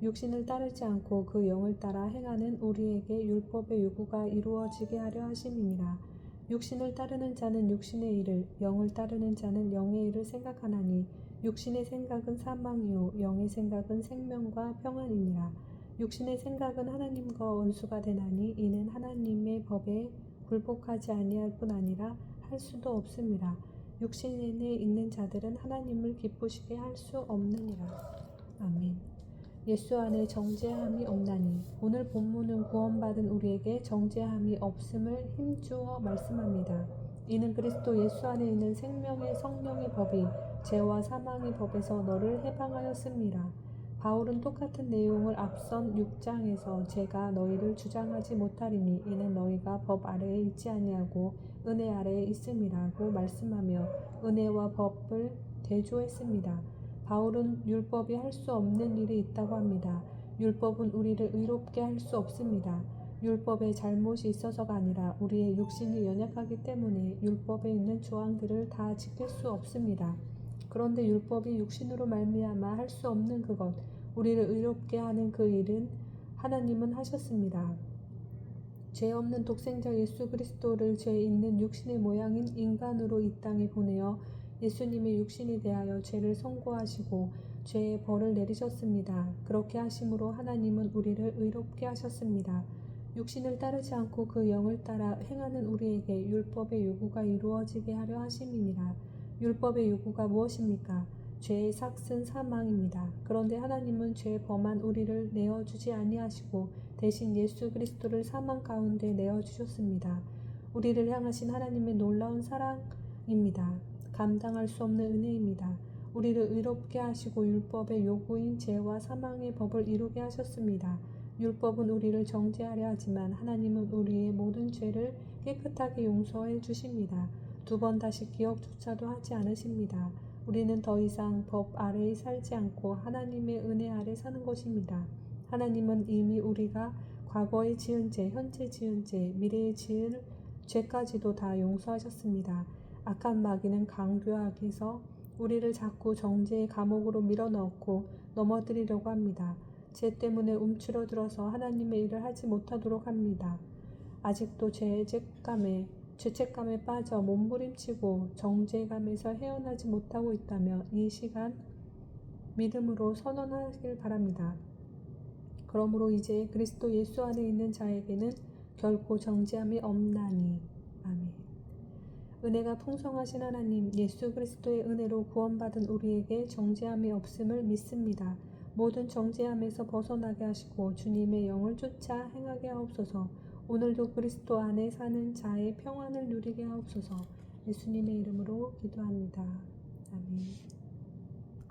육신을 따르지 않고 그 영을 따라 행하는 우리에게 율법의 요구가 이루어지게 하려 하심이니라. 육신을 따르는 자는 육신의 일을, 영을 따르는 자는 영의 일을 생각하나니 육신의 생각은 사망이요 영의 생각은 생명과 평안이니라. 육신의 생각은 하나님과 원수가 되나니 이는 하나님의 법에 굴복하지 아니할 뿐 아니라 할 수도 없음이라. 육신에 있는 자들은 하나님을 기쁘시게 할 수 없느니라. 예수 안에 정죄함이 없나니 오늘 본문은 구원받은 우리에게 정죄함이 없음을 힘주어 말씀합니다. 이는 그리스도 예수 안에 있는 생명의 성령의 법이 죄와 사망의 법에서 너를 해방하였습니다. 바울은 똑같은 내용을 앞선 6장에서 제가 너희를 주장하지 못하리니 이는 너희가 법 아래에 있지 아니하고 은혜 아래에 있음이라고 말씀하며 은혜와 법을 대조했습니다. 바울은 율법이 할 수 없는 일이 있다고 합니다. 율법은 우리를 의롭게 할 수 없습니다. 율법에 잘못이 있어서가 아니라 우리의 육신이 연약하기 때문에 율법에 있는 조항들을 다 지킬 수 없습니다. 그런데 율법이 육신으로 말미암아 할 수 없는 그것, 우리를 의롭게 하는 그 일은 하나님은 하셨습니다. 죄 없는 독생자 예수 그리스도를 죄 있는 육신의 모양인 인간으로 이 땅에 보내어 예수님의 육신이 대하여 죄를 선고하시고 죄의 벌을 내리셨습니다. 그렇게 하심으로 하나님은 우리를 의롭게 하셨습니다. 육신을 따르지 않고 그 영을 따라 행하는 우리에게 율법의 요구가 이루어지게 하려 하심이니라. 율법의 요구가 무엇입니까? 죄의 삭은 사망입니다. 그런데 하나님은 죄 범한 우리를 내어 주지 아니하시고 대신 예수 그리스도를 사망 가운데 내어 주셨습니다. 우리를 향하신 하나님의 놀라운 사랑입니다. 감당할 수 없는 은혜입니다. 우리를 의롭게 하시고 율법의 요구인 죄와 사망의 법을 이루게 하셨습니다. 율법은 우리를 정죄하려 하지만 하나님은 우리의 모든 죄를 깨끗하게 용서해 주십니다. 두 번 다시 기억조차도 하지 않으십니다. 우리는 더 이상 법 아래에 살지 않고 하나님의 은혜 아래 사는 것입니다. 하나님은 이미 우리가 과거에 지은 죄, 현재 지은 죄, 미래에 지을 죄까지도 다 용서하셨습니다. 악한 마귀는 강교하게서 우리를 자꾸 정죄의 감옥으로 밀어넣고 넘어뜨리려고 합니다. 죄 때문에 움츠러들어서 하나님의 일을 하지 못하도록 합니다. 아직도 죄책감에 죄책감에 빠져 몸부림치고 정죄감에서 헤어나지 못하고 있다면 이 시간 믿음으로 선언하길 바랍니다. 그러므로 이제 그리스도 예수 안에 있는 자에게는 결코 정죄함이 없나니 아멘. 은혜가 풍성하신 하나님 예수 그리스도의 은혜로 구원받은 우리에게 정죄함이 없음을 믿습니다. 모든 정죄함에서 벗어나게 하시고 주님의 영을 쫓아 행하게 하옵소서. 오늘도 그리스도 안에 사는 자의 평안을 누리게 하옵소서. 예수님의 이름으로 기도합니다. 아멘.